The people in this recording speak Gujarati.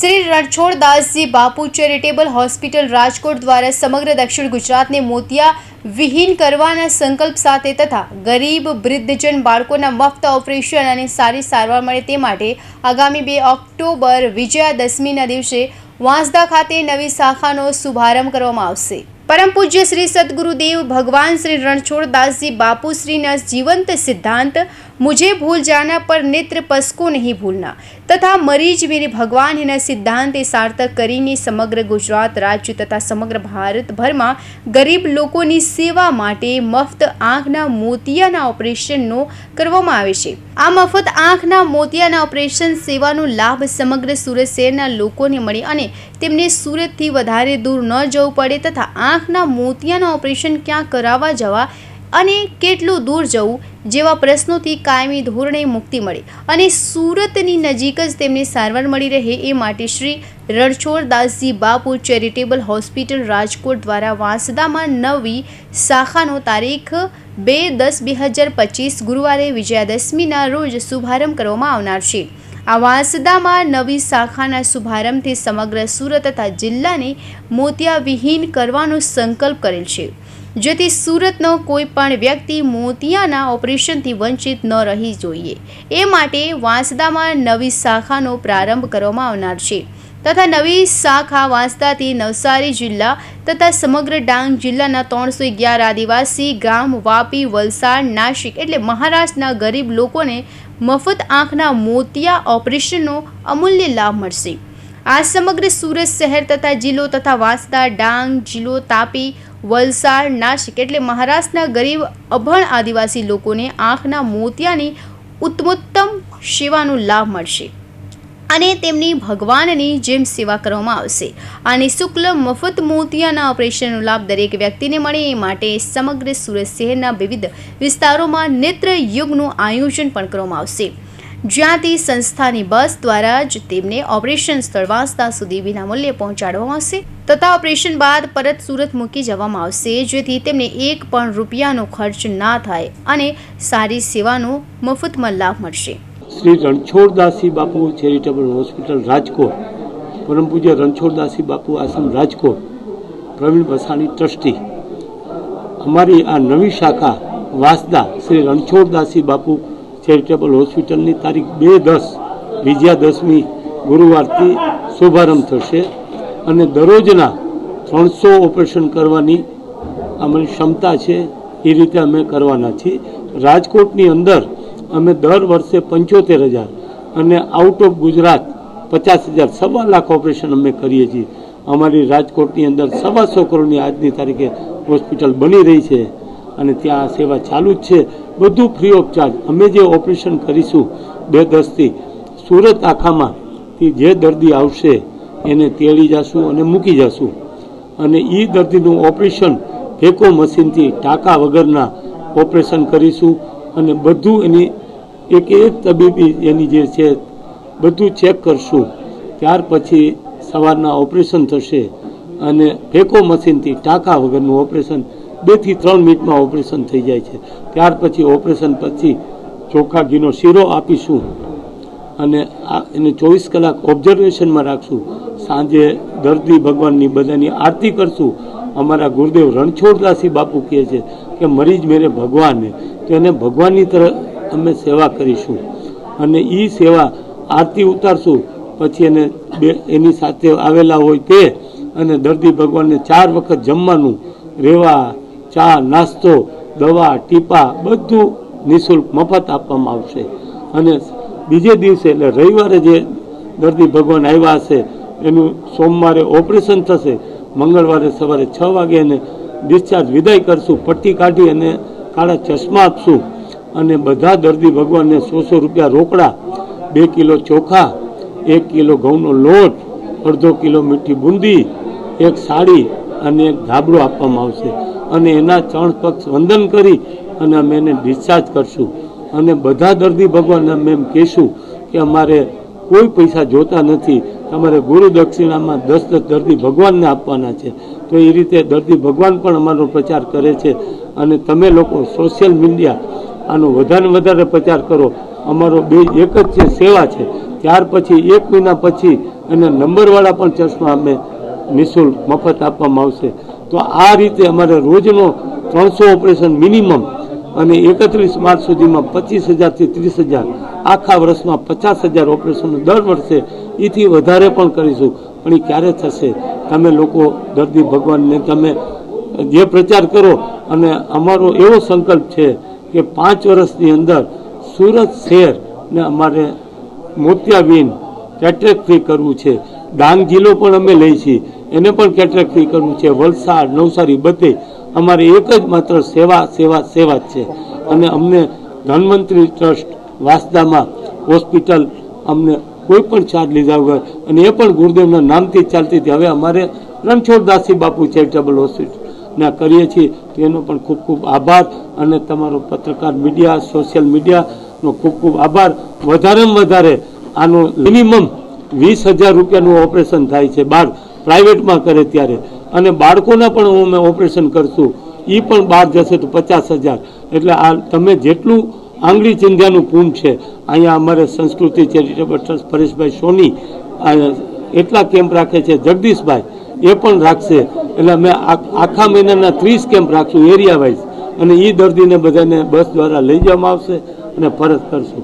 શ્રી રણછોડદાસજી બાપુ ચેરિટેબલ હોસ્પિટલ રાજકોટ દ્વારા સમગ્ર દક્ષિણ ગુજરાતને મોતિયા વિહીન કરવાના સંકલ્પ સાથે તથા ગરીબ વૃદ્ધજન બાળકોના મફત ઓપરેશન અને સારી સારવાર મળે તે માટે આગામી બે ઓક્ટોબર વિજયાદશમીના દિવસે વાંસદા ખાતે નવી શાખાનો શુભારંભ કરવામાં આવશે. પરમ પૂજ્ય શ્રી સદગુરુદેવ ભગવાન શ્રી રણછોડદાસજી બાપુ શ્રીના જીવંત સિદ્ધાંત મુझे ભૂલ જાના પર નેત્ર પસકો નહીં ભૂલના તથા મરીજ મેરે ભગવાન એના સિદ્ધાંતે સાર્થક કરીને સમગ્ર ગુજરાત રાજ્ય તથા સમગ્ર ભારતભરમાં ગરીબ લોકોની સેવા માટે મફત આંખના મોતિયાના ઓપરેશનનો કરવામાં આવે છે આ મફત આંખના મોતિયાના ઓપરેશન સેવાનો લાભ સમગ્ર સુરત શહેરના લોકોને મળે અને તેમને સુરતથી વધારે દૂર ન જવું પડે તથા આંખના મોતિયાના ઓપરેશન ક્યાં કરાવવા જવા અને કેટલું દૂર જવું જેવા પ્રશ્નોથી કાયમી ધોરણે મુક્તિ મળે. અને સુરતની નજીક જ તેમને સારવાર મળી રહે એ માટે શ્રી રણછોડદાસજી બાપુ ચેરિટેબલ હોસ્પિટલ રાજકોટ દ્વારા વાંસદામાં નવી શાખાનો તારીખ બે દસ બે હજાર પચીસ ગુરુવારે વિજયાદશમીના રોજ શુભારંભ કરવામાં આવનાર છે. આ વાંસદામાં નવી શાખાના શુભારંભથી સમગ્ર સુરત તથા જિલ્લાને મોતિયાવિહીન કરવાનો સંકલ્પ કરેલ છે. જેથી સુરતનો કોઈ પણ વ્યક્તિ મોતિયાના ઓપરેશનથી વંચિત ન રહી જોઈએ. એ માટે વાંસદામાં નવી શાખાનો પ્રારંભ કરવામાં આવનાર છે. તથા નવી શાખા વાંસદાથી નવસારી જિલ્લા તથા સમગ્ર ડાંગ જિલ્લાના ત્રણસો અગિયાર આદિવાસી, ગામ, વાપી, વલસાડ નાસિક એટલે મહારાષ્ટ્રના ગરીબ લોકોને મફત આંખના મોતિયા ઓપરેશનનો અમૂલ્ય લાભ મળશે. આ સમગ્ર સુરત શહેર તથા જિલ્લો તથા વાંસદા, ડાંગ, જિલ્લો તાપી વલસાડ, નાસિક એટલે મહારાષ્ટ્રના ગરીબ, અભણ આદિવાસી લોકોને આંખના મોતિયાની ઉત્તમોત્તમ સેવાનો લાભ મળશે અને તેમની ભગવાનની જેમ સેવા કરવામાં આવશે. અને શુક્લ મફત મોતિયાના ઓપરેશનનો લાભ દરેક વ્યક્તિને મળે એ માટે સમગ્ર સુરત શહેરના વિવિધ વિસ્તારોમાં નેત્ર યુગનું આયોજન પણ કરવામાં આવશે. જ્યાંથી સંસ્થાની બસ દ્વારા જ તેમને ઓપરેશન સ્થળ વાંસદા સુધી વિનામૂલ્યે પહોંચાડવામાં આવશે તથા ઓપરેશન બાદ પરત સુરત મૂકી જવામાં આવશે, જેથી તેમને એક પણ રૂપિયાનો ખર્ચ ના થાય અને સારી સેવાનો મફતમાં લાભ મળશે. શ્રી રણછોડદાસી બાપુ ચેરિટેબલ હોસ્પિટલ, રાજકોટ. પરમ પૂજ્ય રણછોડદાસી બાપુ આશ્રમ, રાજકોટ. પ્રવીણ વસાણી ટ્રસ્ટી. અમારી આ નવી શાખા વાસદા શ્રી રણછોડદાસી બાપુ ચેરિટેબલ હોસ્પિટલની તારીખ બે દસ વિજયાદશમી ગુરુવારથી શુભારંભ થશે અને દરરોજના ત્રણસો ઓપરેશન કરવાની અમારી ક્ષમતા છે, એ રીતે અમે કરવાના છીએ. રાજકોટની અંદર અમે દર વર્ષે પંચોતેર હજાર અને આઉટ ઓફ ગુજરાત પચાસ હજાર, સવા લાખ ઓપરેશન અમે કરીએ છીએ. અમારી રાજકોટની અંદર સવાસો કરોડની આજની તારીખે હોસ્પિટલ બની રહી છે. અને ત્યાં આ સેવા ચાલુ જ છે. બધું ફ્રી ઓફ ચાર્જ અમે જે ઓપરેશન કરીશું બે દસથી, સુરત આખામાંથી જે દર્દી આવશે એને તેડી જશું અને મૂકી જશું. અને એ દર્દીનું ઓપરેશન ફેકો મશીનથી ટાંકા વગરના ઓપરેશન કરીશું અને બધું એની એક એક તબીબી એની જે છે બધું ચેક કરશું. ત્યાર પછી સવારના ઓપરેશન થશે અને ફેકો મશીનથી ટાંકા વગરનું ઓપરેશન બેથી ત્રણ મિનિટમાં ઓપરેશન થઈ જાય છે. ત્યાર પછી ઓપરેશન પછી ચોખા ઘીનો શીરો આપીશું અને આ એને ચોવીસ કલાક ઓબ્ઝર્વેશનમાં રાખશું. સાંજે દર્દી ભગવાનની બધાની આરતી કરશું. અમારા ગુરુદેવ રણછોડદાસી બાપુ કહે છે કે મરીજ મેરે ભગવાન તો એને ભગવાનની તરફ અમે સેવા કરીશું. અને એ સેવા આરતી ઉતારશું. પછી એને બે એની સાથે આવેલા હોય તે અને દર્દી ભગવાનને ચાર વખત જમવાનું, રેવા ચા, નાસ્તો, દવા, ટીપા બધું નિઃશુલ્ક મફત આપવામાં આવશે. અને બીજે દિવસે, એટલે રવિવારે જે દર્દી ભગવાન આવ્યા હશે, એનું સોમવારે ઓપરેશન થશે, મંગળવારે સવારે છ વાગે એને ડિસ્ચાર્જ વિદાય કરશું, પટ્ટી કાઢી અને કાળા ચશ્મા આપશું. અને બધા દર્દી ભગવાનને સો સો રૂપિયા રોકડા, બે કિલો ચોખા, એક કિલો ઘઉંનો લોટ, અડધો કિલો મીઠી બુંદી, એક સાડી અને એક ધાબળો આપવામાં આવશે. અને એના ચરણ પક્ષ વંદન કરી અને અમે એને ડિસ્ચાર્જ કરશું. અને બધા દર્દી ભગવાનને અમે એમ કહેશું કે અમારે કોઈ પૈસા જોતા નથી. અમારે ગુરુ દક્ષિણામાં દસ દસ દર્દી ભગવાનને આપવાના છે. તો એ રીતે દર્દી ભગવાન પણ અમારો પ્રચાર કરે છે. અને તમે લોકો સોશિયલ મીડિયા આનો વધારે વધારે પ્રચાર કરો. અમારો બે એક જ છે, સેવા છે. ત્યાર પછી, એક મહિના પછી અને નંબરવાળા પણ ચશ્મા અમે નિઃશુલ્ક મફત આપવામાં આવશે. તો આ રીતે અમારે રોજનો ત્રણસો ઓપરેશન મિનિમમ અને એકત્રીસ માર્ચ સુધીમાં પચીસ હજારથી ત્રીસ હજાર, આખા વર્ષમાં પચાસ હજાર ઓપરેશનો દર વર્ષે. એથી વધારે પણ કરીશું, પણ એ ક્યારે થશે? તમે લોકો દર્દી ભગવાનને તમે જે પ્રચાર કરો, અને અમારો એવો સંકલ્પ છે કે પાંચ વર્ષની અંદર સુરત શહેર ને અમારે મોતિયાબીન કેટ્રેક ફ્રી કરવું છે. ડાંગ જિલ્લો પણ અમે લઈ છીએ. એને પણ કેટરેક ફ્રી કરવું છે. વલસાડ, નવસારી બધે અમારે એક જ માત્ર સેવા સેવા સેવા જ છે. અને અમને ધનવંતરી ટ્રસ્ટ વાસદામાં હોસ્પિટલ અમને કોઈ પણ ચાર્જ લીધા વગર અને એ પણ ગુરુદેવના નામથી ચાલતી હતી. હવે અમારે રણછોડદાસી બાપુ ચેરિટેબલ હોસ્પિટલ ના કરીએ છીએ. તેનો પણ ખૂબ ખૂબ આભાર અને તમારો પત્રકાર મીડિયા સોશિયલ મીડિયાનો ખૂબ ખૂબ આભાર. વધારેમાં વધારે આનો મિનિમમ વીસ હજાર રૂપિયાનું ઓપરેશન થાય છે. બહાર પ્રાઇવેટમાં કરે ત્યારે. અને બાળકોના પણ અમે ઓપરેશન કરશું. એ પણ બહાર જશે તો પચાસ હજાર. એટલે આ તમે જેટલું આંગળી ચિંધ્યાનું પૂન છે, અહીંયા અમારે સંસ્કૃતિ ચેરિટેબલ ટ્રસ્ટ પરેશભાઈ સોની એટલા કેમ્પ રાખે છે, જગદીશભાઈ, એ પણ રાખશે. એટલે અમે આખા મહિનાના ત્રીસ કેમ્પ રાખશું એરિયા વાઇઝ અને એ દર્દીને બધાને બસ દ્વારા લઈ જવામાં આવશે અને પરત કરશું.